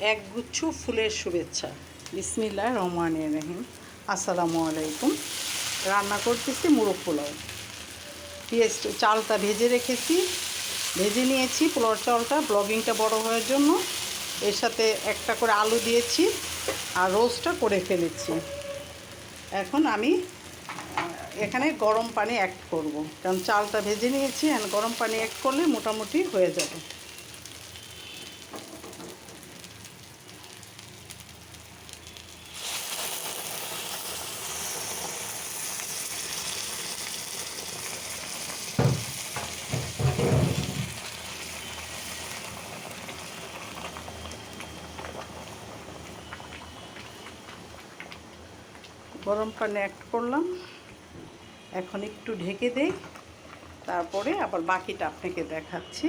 একগুচ্ছ ফুলের শুভেচ্ছা। বিসমিল্লাহ রহমান রহিম। আসসালামু আলাইকুম। রান্না করতেছি মুরগ পোলাও। পেঁয়াজ চালটা ভেজে রেখেছি। ভেজে নিয়েছি পোলাওর চালটা। ব্লগিংটা বড় হওয়ার জন্য এর সাথে একটা করে আলু দিয়েছি আর রোস্টটা করে ফেলেছি। এখন আমি এখানে গরম পানি অ্যাড করব। কারণ চালটা ভেজে নিয়েছি অ্যান্ড গরম পানি অ্যাড করলে মোটামুটি হয়ে যাবে। গরম পানি অ্যাড করলাম। এখন একটু ঢেকে দেই। তারপরে আবার বাকিটা আপনাকে দেখাচ্ছি।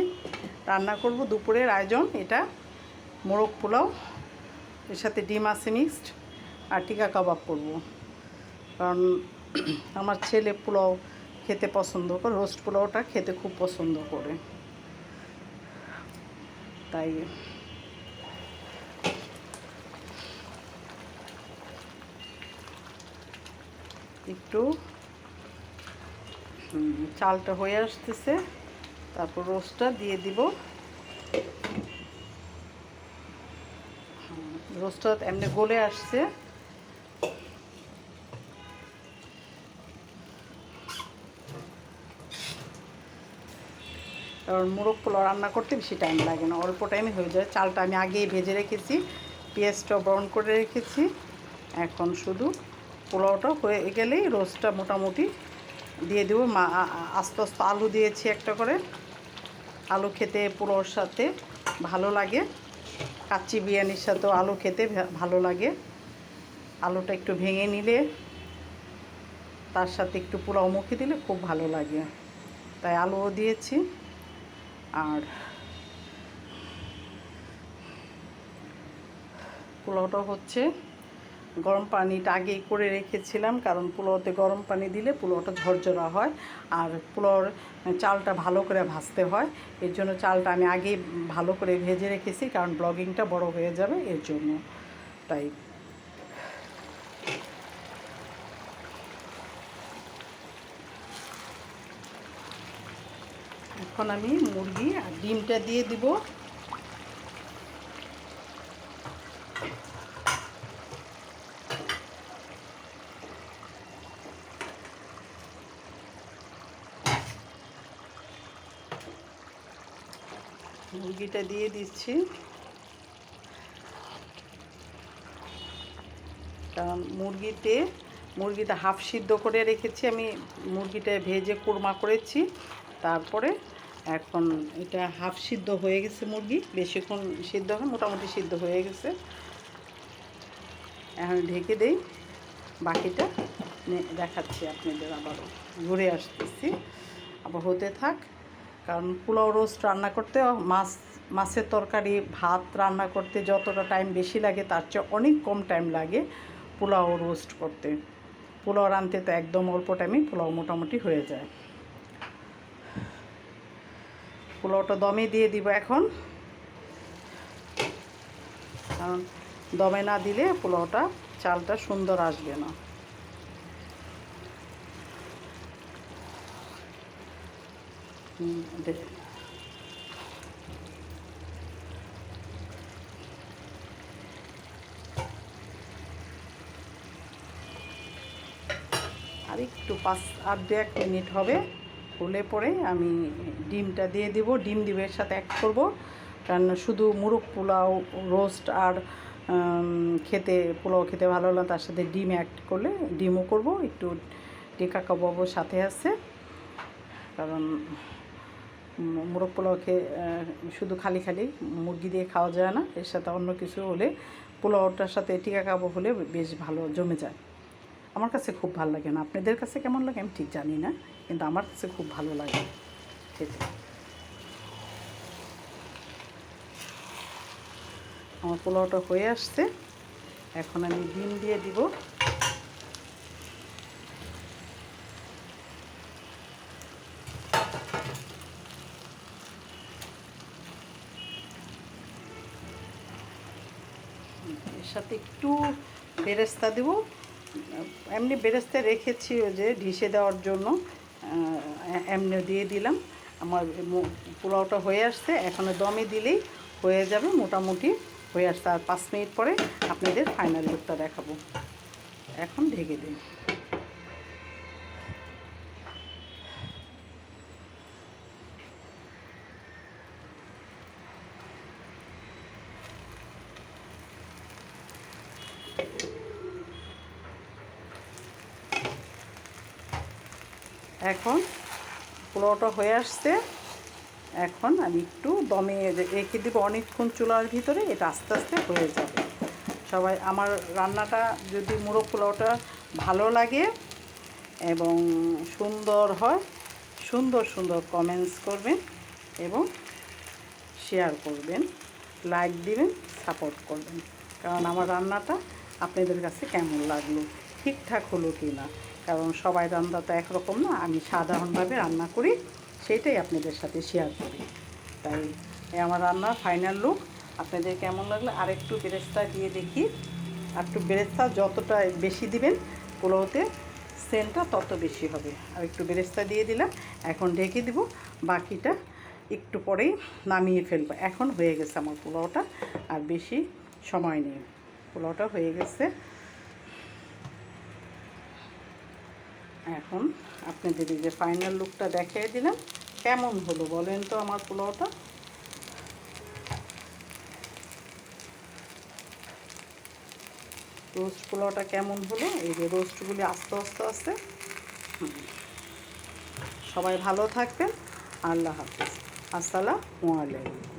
রান্না করব দুপুরের আয়োজন, এটা মোরগ পোলাও, এর সাথে ডিম আছে মিক্সড আর টিকা কাবাব করব। কারণ আমার ছেলে পোলাও খেতে পছন্দ করে রোস্ট পোলাওটা খেতে খুব পছন্দ করে। তাই একটু। চালটা হয়ে আসতেছে। তারপর রোস্টটা দিয়ে দিব। রোস্টটা এমনি গলে আসছে। কারণ মোরগ পোলাও রান্না করতে বেশি টাইম লাগে না, অল্প টাইমে হয়ে যায়। চালটা আমি আগেই ভেজে রেখেছি পেঁয়াজটা ব্রাউন করে রেখেছি। এখন শুধু পোলাওটা হয়ে গেলেই রোস্টটা মোটামুটি দিয়ে দেবো। মা আস্তে আস্তে আলু দিয়েছি একটা করে। আলু খেতে পোলাওর সাথে ভালো লাগে। কাচ্চি বিরিয়ানির সাথেও আলু খেতে ভালো লাগে। আলুটা একটু ভেঙে নিলে তার সাথে একটু পোলাও মুখে দিলে খুব ভালো লাগে। তাই আলুও দিয়েছি। আর পোলাওটা হচ্ছে গরম পানিটা আগেই করে রেখেছিলাম, কারণ পোলাওতে গরম পানি দিলে পোলাওটা ঝরঝরা হয় আর পোলাওর চালটা ভালো করে ভাজতে হয়। এর জন্য চালটা আমি আগেই ভালো করে ভেজে রেখেছি, কারণ ব্লগিংটা বড় হয়ে যাবে এর জন্য। তাই। এখন আমি মুরগি আর ডিমটা দিয়ে দিব। মুরগিটা দিয়ে দিচ্ছি। কারণ মুরগিতে, মুরগিটা হাফ সিদ্ধ করে রেখেছি। আমি মুরগিটা ভেজে কুরমা করেছি। তারপরে এখন এটা হাফ সিদ্ধ হয়ে গেছে মুরগি। বেশিক্ষণ সিদ্ধ হয় মোটামুটি সিদ্ধ হয়ে গেছে। এখন ঢেকে দেই। বাকিটা দেখাচ্ছি আপনাদের আবারও। ঘুরে আসতেছি। আবার হতে থাক। কারণ পোলাও রোস্ট রান্না করতে, মাছ, মাছের তরকারি, ভাত রান্না করতে যতটা টাইম বেশি লাগে, তার চেয়ে অনেক কম টাইম লাগে পোলাও রোস্ট করতে। পোলাও রানতে তো একদম অল্প টাইমে পোলাও মোটামুটি হয়ে যায়। পোলাওটা দমে দিয়ে দিব এখন। কারণ দমে না দিলে পোলাওটা, চালটা সুন্দর আসবে না হুম, দে- আর একটু পাঁচ আর দু এক মিনিট হবে। হলে পরে আমি ডিমটা দিয়ে দিব। ডিম ডিমের সাথে অ্যাড করব। কারণ শুধু মুরগ পোলাও, রোস্ট আর খেতে, পোলাও খেতে ভালো লাগে তার সাথে ডিম অ্যাড করলে ডিমও করব। একটু টেকা কাবাবও সাথে আছে। কারণ মোরগ পোলাও খেয়ে শুধু খালি খালি মুরগি দিয়ে খাওয়া যায় না। এর সাথে অন্য কিছু হলে পোলাওটার সাথে টিকা কাবাব হলে বেশ ভালো জমে যায়। আমার কাছে খুব ভালো লাগে না। আপনাদের কাছে কেমন লাগে আমি ঠিক জানি না, কিন্তু আমার কাছে খুব ভালো লাগে খেতে। আমার পোলাওটা হয়ে আসছে। এখন আমি ডিম দিয়ে দিব এর সাথে একটু বেরেস্তা দেবো। এমনি বেরেস্তা রেখেছি যে ঢিসে দেওয়ার জন্য। এমনি দিয়ে দিলাম। আমার পোলাওটা হয়ে আসছে। এখানে দমে দিলেই হয়ে যাবে, মোটামুটি হয়ে আসছে। আর পাঁচ মিনিট পরে আপনাদের ফাইনাল লুকটা দেখাবো। এখন ঢেকে দিন এখন পোলাওটা হয়ে আসছে। এখন আমি একটু দমে রেখে দিব অনেকক্ষণ চুলার ভিতরে, এটা আস্তে আস্তে হয়ে যাবে। সবাই, আমার রান্নাটা যদি মুরগ পোলাওটা ভালো লাগে এবং সুন্দর হয়, সুন্দর সুন্দর কমেন্টস করবেন এবং শেয়ার করবেন লাইক দিবেন সাপোর্ট করবেন। কারণ আমার রান্নাটা আপনাদের কাছে কেমন লাগল? ঠিকঠাক হলো কি না কারণ সবাই রান্না তো একরকম না, আমি সাধারণভাবে রান্না করি, সেটাই আপনাদের সাথে শেয়ার করি। তাই আমার রান্নার ফাইনাল লুক আপনাদের কেমন লাগল? আর একটু বেরেস্তা দিয়ে দেখি। আর একটু বেরেস্তা যতটা বেশি দিবেন, পোলাওতে সেন্টটা তত বেশি হবে। আর একটু বেরেস্তা দিয়ে দিলাম, এখন ঢেকে দিব। বাকিটা একটু পরেই নামিয়ে ফেলব। এখন হয়ে গেছে আমার পোলাওটা, আর বেশি সময় নেই। পোলাওটা হয়ে গেছে। এখন আপনাদের যে ফাইনাল লুকটা দেখিয়ে দিলাম, কেমন হলো বলেন তো আমার পোলাওটা? রোস্ট পোলাওটা কেমন হলো? এই যে রোস্টগুলি আস্তে আস্তে আস্তে। সবাই ভালো থাকবেন। আল্লাহ হাফিজ। আসসালামু আলাইকুম।